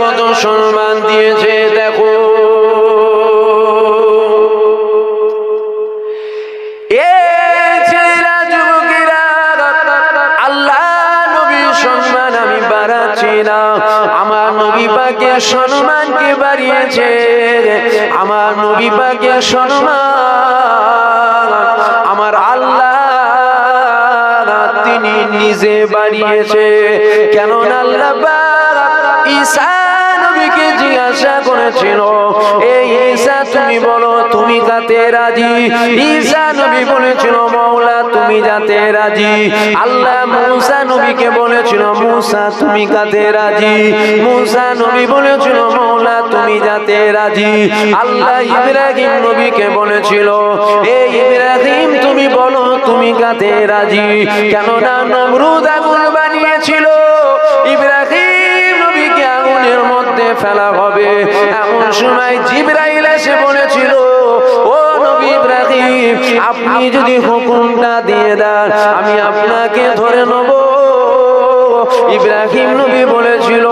কত সম্মান দিয়েছে, দেখো। আমার নবী পাকে সম্মানকে বাড়িয়েছে। আমার নবী পাকে সম্মান আমার আল্লাহ তিনি নিজে বাড়িয়েছে। কেননা আল্লাহ জিজ্ঞাসা করেছিল এই ঈসা, তুমি বলো, তুমি কাতে রাজি? ঈসা নবী বলেছিল মৌলা তুমি যাতে রাজি? আল্লাহ মুসা নবীকে বলেছিল, মুসা, তুমি কাতে রাজি? মুসা নবী বলেছিল মৌলা তুমি যাতে রাজি? আল্লাহ ইব্রাহিম নবীকে বলেছিল, এই ইব্রাহিম, তুমি বলো, তুমি কাতে রাজি? কেননা নমরুদ আগুন বানিয়েছিল। ফেলা হবে। এমন সময় জিব্রাইল এসে বলেছিল, ও নবী ইব্রাহিম, আপনি যদি হুকুমটা দিয়ে দেন, আমি আপনাকে ধরে নেব। ইব্রাহিম নবী বলেছিল,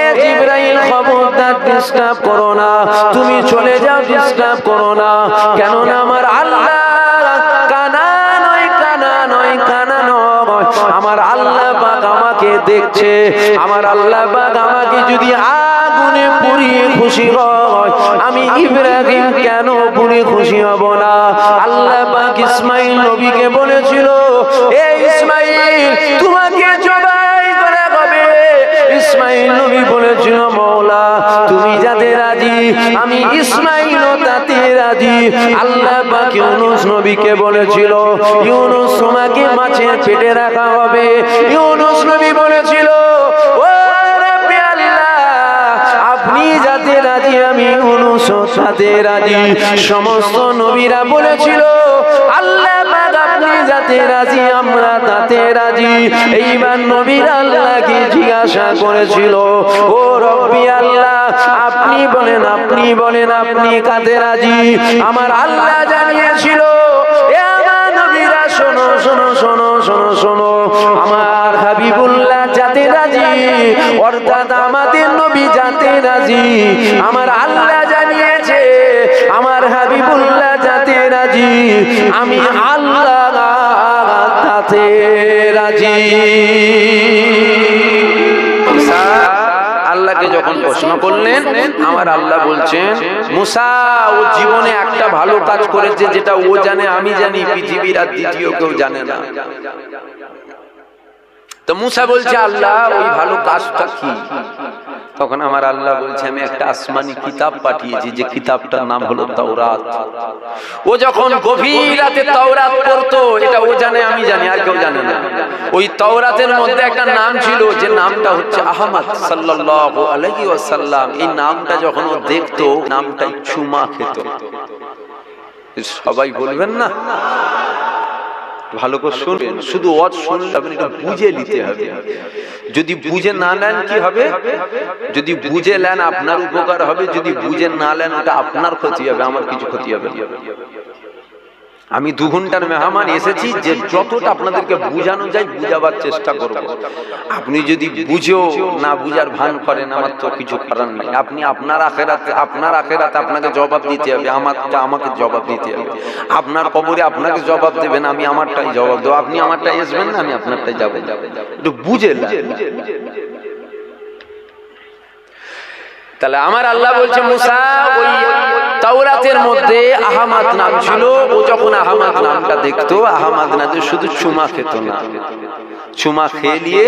এ জিব্রাইল, খবরদার ডিস্টার্ব করো না। তুমি চলে যাও ডিস্টার্ব করো না। কেননা আমার আল্লাহ আমার আল্লাহ পাক আমাকে দেখছে। আমার আল্লাহ পাক আমাকে যদি পুড়িয়ে খুশি আমি ইব্রাহিম কেন পুড়ে খুশি হব না? আল্লাহ পাক ইসমাইল নবীকে বলেছিল, এ ইসমাইল, তোমাকে জবাই করা হবে। ইসমাইল নবী বলেছিল তুমি যাতে রাজি, আমি ইসমাইল তাতে রাজি। আল্লাহ পাক ইউনুস নবীকে বলেছিল, ইউনুস, তোমাকে রাখা হবে। ইউনুস নবী বলেছিল, ও তাতে রাজি সমস্ত নবীরা বলেছিল, আল্লাহ আপনি যাতে রাজি, আমরা তাতে রাজি। এইবার নবীর আল্লাহকে জিজ্ঞাসা করেছিল, ও রব্বি আল্লাহ, আপনি বলেন আপনি বলেন, আপনি কাতে রাজি? আমার আল্লাহ জানিয়েছিল শোনো শোনো শোনো শোনো, আমার হাবিবুল্লাহ যাতে রাজি, অর্থাৎ আমাদের নবী যাতে রাজি, আমার আল্লাহ আমার হাবিবুল্লাহ যাতে রাজি, আমি আল্লাহ রাজি। প্রশ্ন করলেন, আমার আল্লাহ বলছেন ও জীবনে একটা ভালো কাজ করেছে যেটা ও জানে, আমি জানি, পৃথিবীর আর দ্বিতীয় কেউ জানে না। বলছে, আল্লাহ, ওই ভালো কাজটা কি? তখন আমার আল্লাহ বলছে, আমি একটা আসমানি কিতাব পাঠিয়েছি, যে কিতাবটার নাম হলো তাওরাত। ও যখন গভীর রাতে তাওরাত পড়তো, এটা ও জানে, আমি জানি, আর কেউ জানে না। ওই তাওরাতের মধ্যে একটা নাম ছিল, যে নামটা হচ্ছে আহমদ সাল্লাল্লাহু আলাইহি ওয়াসাল্লাম। এই নামটা যখন ও দেখতো নামটাই চুমা খেত। সবাই বলবেন না? ভালো করে শুনবেন। শুধু ওয়াজ শুনলে আপনি এটা বুঝে নিতে হবে। যদি বুঝে না নেন কি হবে? যদি বুঝে নেন আপনার উপকার হবে যদি বুঝে না নেন ওটা আপনার ক্ষতি হবে আমার কিছু ক্ষতি হবে। আমি দু ঘণ্টার মেহমান এসেছি যে যতটা আপনাদেরকে বুঝানো যায় বুঝাবার চেষ্টা করব। আপনি যদি বুঝেও না বুঝার ভান করেন, আমার তো কিছু করার নেই। আপনি আপনার আখেরাতে আপনার আখেরাতে আপনাকে জবাব দিতে হবে, আমারটা আমাকে জবাব দিতে হবে। আপনার কবরে আপনাকে জবাব দেবেন, আমি আমারটাই জবাব দেবো। আপনি আমারটাই আসবেন না, আমি আপনারটাই যাব। একটু বুঝে তাহলে আমার আল্লাহ বলছে, মুসা, ওই তাওরাতের মধ্যে আহমাদ নাম ছিল ও যখন আহমাদ নামটা দেখতো আহমাদ না শুধু চুমা খেত না। চুমা খেয়ে নিয়ে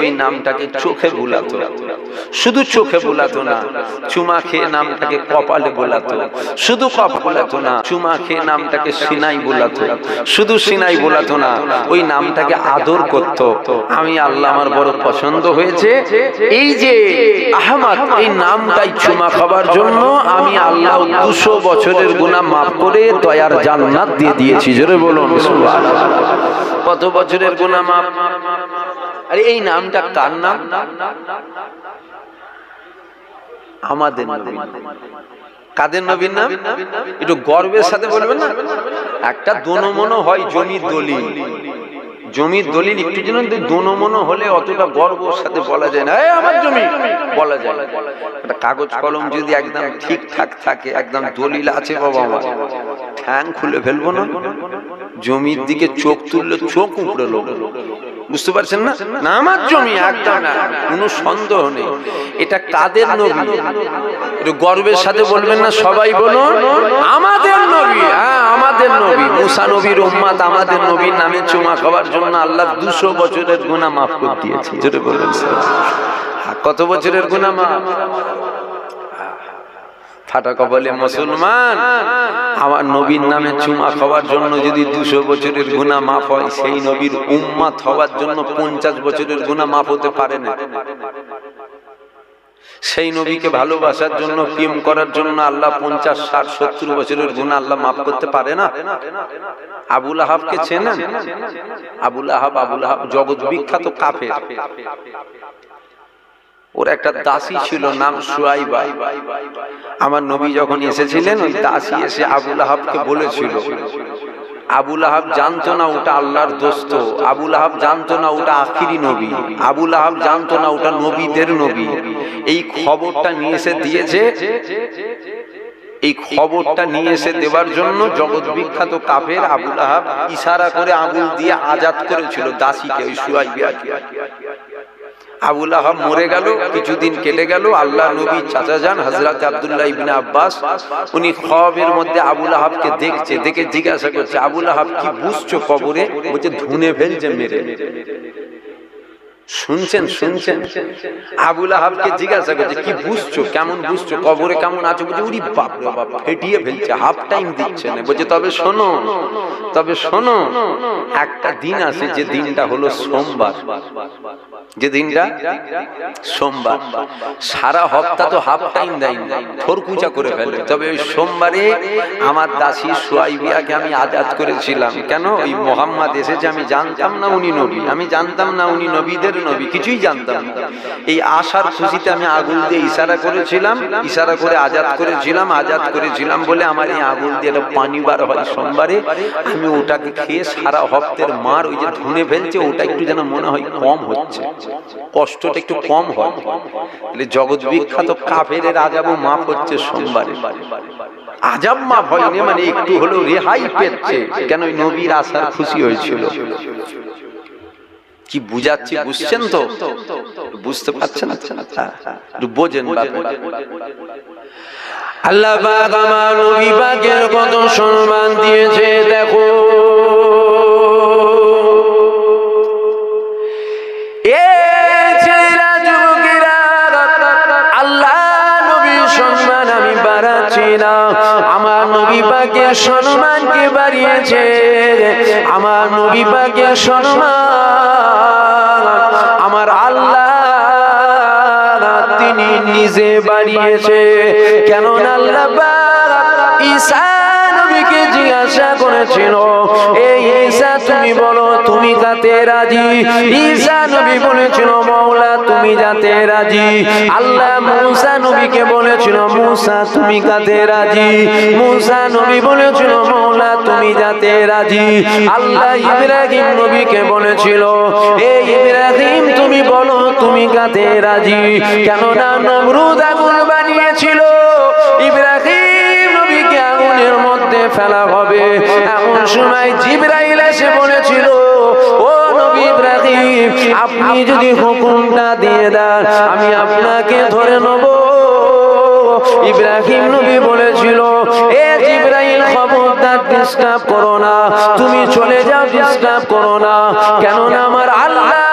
ওই নামটাকে চোখে বুলাতো। শুধু চোখে বুলাতো না চুমা খেয়ে নামটাকে কপালে বোলাতো। শুধু কপ বোলাতো না চুমা খেয়ে নামটাকে সিনাই বোলাতো। শুধু সিনাই বোলাতো না ওই নামটাকে আদর করত। আমি আল্লাহ আমার বড় পছন্দ হয়েছে। এই যে আহমদ এই নামটাই চুমা খাবার জন্য আমি আল্লাহ দুশো বছরের গুনাহ মাফ করে দয়ার জান্নাত দিয়ে দিয়েছি। জোরে বলুন কত বছরের গুনাহ মাফ? আরে এই নামটা কার নাম? আমাদের কাদের নবীর নাম? একটু গর্বের সাথে বলবেন না? একটা দনমনো হয় জমির দলিল। জমির দলিল একটু যেন দোনো মনো হলে অতটা গর্বর সাথে বলা যায় না। "এই আমার জমি, বলা যায়। একটা কাগজ কলম যদি একদম ঠিকঠাক থাকে, একদম দলিল আছে বাবা আমার। ঠ্যাং খুলে ফেলব না। জমির দিকে চোখ তুললে চোখ উপড়ে লোক। বুঝতে পারছেন না? না আমার জমি, একদম না। কোনো সন্দেহ নেই। এটা কাদের নবী? গর্বের সাথে বলবেন না, সবাই বলুন, আমাদের নবী। হ্যাঁ আমাদের নবী মুসা নবীর উম্মাদ আমাদের নবীর নামে চুমা খাওয়ার জন্য আল্লাহ দুশো বছরের গুণা মাফ করে দিয়েছে। যেটা বলবেন হ্যাঁ, কত বছরের গুণা মাফ? ফাটা কপালে মুসলমান আমার নবীর নামে চুমা খাওয়ার জন্য যদি দুশো বছরের গুণা মাফ হয় সেই নবীর উম্মাত হওয়ার জন্য পঞ্চাশ বছরের গুণা মাফ হতে পারে না। সেই নবীকে ভালোবাসার জন্য প্রেম করার জন্য আল্লাহ পঞ্চাশ ষাট সত্তর বছরের গুণা আল্লাহ মাফ করতে পারে না? আবুল আহাবকে চেনেন। আবুল আহাব আবুল আহাব জগৎ বিখ্যাত কাফের। ওর একটা দাসী ছিল নাম সুয়াইবা। আমার নবী যখন এসেছিলেন ওই দাসী এসে আবুল আহাবকে বলেছিল আবুল আহাব জানতো না ওটা আল্লাহর দোস্ত, আবুল আহাব জানতো না ওটা আখিরি নবী, আবুল আহাব জানতো না ওটা নবীদের নবী। এই খবরটা নিয়ে এসে দিয়েছে, এই খবরটা নিয়ে এসে দেওয়ার জন্য জগৎ বিখ্যাত কাফের আবুল আহাব ইশারা করে আঙুল দিয়ে আজাদ করেছিল দাসীকে, ওই সুয়াইবিয়াকে আবুল আহাব মরে গেল, কিছুদিন কেটে গেল। আল্লাহ নবী চাচা যান হজরত আবদুল্লাহ ইবনে আব্বাস, উনি খবের মধ্যে আবুল আহাবকে দেখছে, দেখে জিজ্ঞাসা করছে, আবুল আহাব, কি বুঝছ কবরে? বলছে, ধুনে ফেলছে মেরে। শুনছেন শুনছেন আবুল আহাবকে জিজ্ঞাসা করছে কি বুঝছ? কেমন বুঝছ? কবরে কেমন আছো? বলছে উরি বাপ বাপ ফেটিয়ে ফেলছে হাফ টাইম দিচ্ছে না। বলছে তবে শোনো তবে শোনো একটা দিন আছে যে দিনটা হলো সোমবার। যে দিনটা? সোমবার। সারা হপ্তাহ তো হাফ টাইম দেয় থরকুচা করে ফেলে তবে ওই সোমবারে আমার দাসী সোয়াইবিয়াকে আমি আজাদ করেছিলাম। কেন? ওই মোহাম্মদ এসেছে আমি জানতাম না উনি নবী। আমি জানতাম না উনি নবীদের নবী, কিছুই জানতাম না। এই আশার খুশিতে আমি আগুন দিয়ে ইশারা করেছিলাম, ইশারা করে আজাদ করেছিলাম আজাদ করেছিলাম বলে আমার এই আগুন দিয়ে পানি বার হয় সোমবারে। আমি ওটাকে খেয়ে সারা হপ্তের মার ওই যে ধুনে ফেলছে, ওটা একটু যেন মনে হয় কম হচ্ছে। কষ্টটা একটু কম হয়। জগৎ বিখ্যাত কাফের আজাবও মাফ হচ্ছে সোমবারে। আজাব মাফ হয়নি মানে একটু হলেও রেহাই পেচ্ছে কেন নবীর আশার খুশি হয়েছিল। কি বুঝাচ্ছি বুঝছেন তো? বুঝতে পারছেন? বোঝেন। আল্লাহ পাক আমার পাকের কত সম্মান দিয়েছে দেখো। এ আল্লাহ নবীর সম্মান আমি বাড়াচ্ছি আমার নবী পাকের সম্মানকে বাড়িয়েছে। আমার নবী পাকের সম্মান আমার আল্লাহ তিনি নিজে বাড়িয়েছে কেন আল্লাহ ঈসা নবীকে জিজ্ঞাসা করেছিল এই ঈসা, তুমি বলো যাতে রাজি? ঈসা নবী বলেছিল, মৌলা, তুমি যাতে রাজি? আল্লাহ মুসা নবীকে বলেছিল, মুসা, তুমি কাতে রাজি? মুসা নবী বলেছিল, মৌলা, তুমি যাতে রাজি? আল্লাহ ইব্রাহিম নবীকে বলেছিল এই ইব্রাহিম, তুমি বলো, তুমি কাতে রাজি? কেননা নমরুদ আগুন বানিয়েছিল। ইব্রাহিম নবীকে আগুনের মধ্যে ফেলা হবে। সময় জিব্রাইল এসে বলেছিল, ও নবী ইব্রাহিম, আপনি যদি হুকুমটা দিয়ে দেন, আমি আপনাকে ধরে নেব। ইব্রাহিম নবী বলেছিল, এ জিব্রাইল, খবরদার ডিস্টার্ব করো না। তুমি চলে যাও ডিস্টার্ব করো না। কেননা আমার আল্লাহ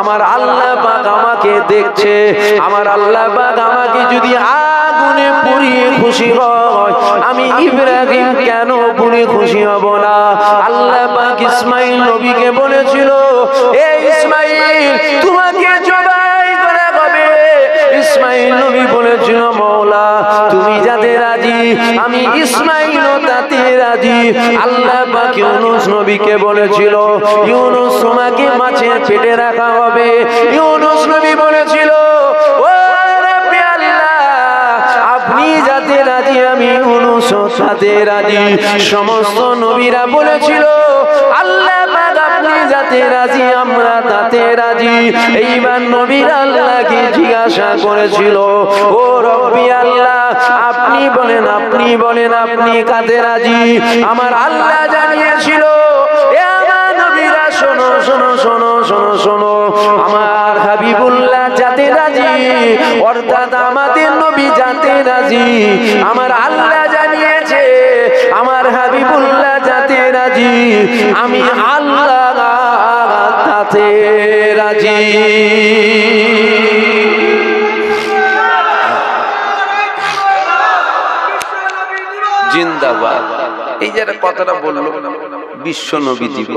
আমার আল্লাহ পাক আমাকে দেখছে। আমার আল্লাহ পাক আমাকে যদি পুড়িয়ে খুশি আমি ইব্রাহিম কেন পুড়ে খুশি হব না? আল্লাহ পাক ইসমাইল নবীকে বলেছিল, এ ইসমাইল, তোমাকে জবাই করা হবে। ইসমাইল নবী বলেছিল, মৌলা, তুমি যাতে রাজি? আমি ইসমাইল তাতে রাজি। আল্লাহ পাক ইউনুস নবীকে বলেছিল, ইউনুস, তোমাকে মাছের পেটে রাখা হবে। ইউনুস নবী বলেছিল রাজি? সমস্ত নবীরা বলেছিল, আল্লাহ আপনি যাতে রাজি, আমরা তাতে রাজি। এইবার নবীর আল্লাহকে জিজ্ঞাসা করেছিল, ও রব্বি আল্লাহ, আপনি বলেন আপনি বলেন, আপনি কাতে রাজি? আমার আল্লাহ জানিয়েছিল আমার নবীরা শোনো শোনো শোনো শোনো, আমার হাবিবুল্লাহ যাতে রাজি, অর্থাৎ আমাদের নবী যাতে রাজি, আমার আল্লাহ আমার হাবিবুল্লাহ যাতে রাজি, আমি আল্লাহ রাজি। জিন্দাবাদ। এই যে একটা কথাটা বলল বিশ্ব নবী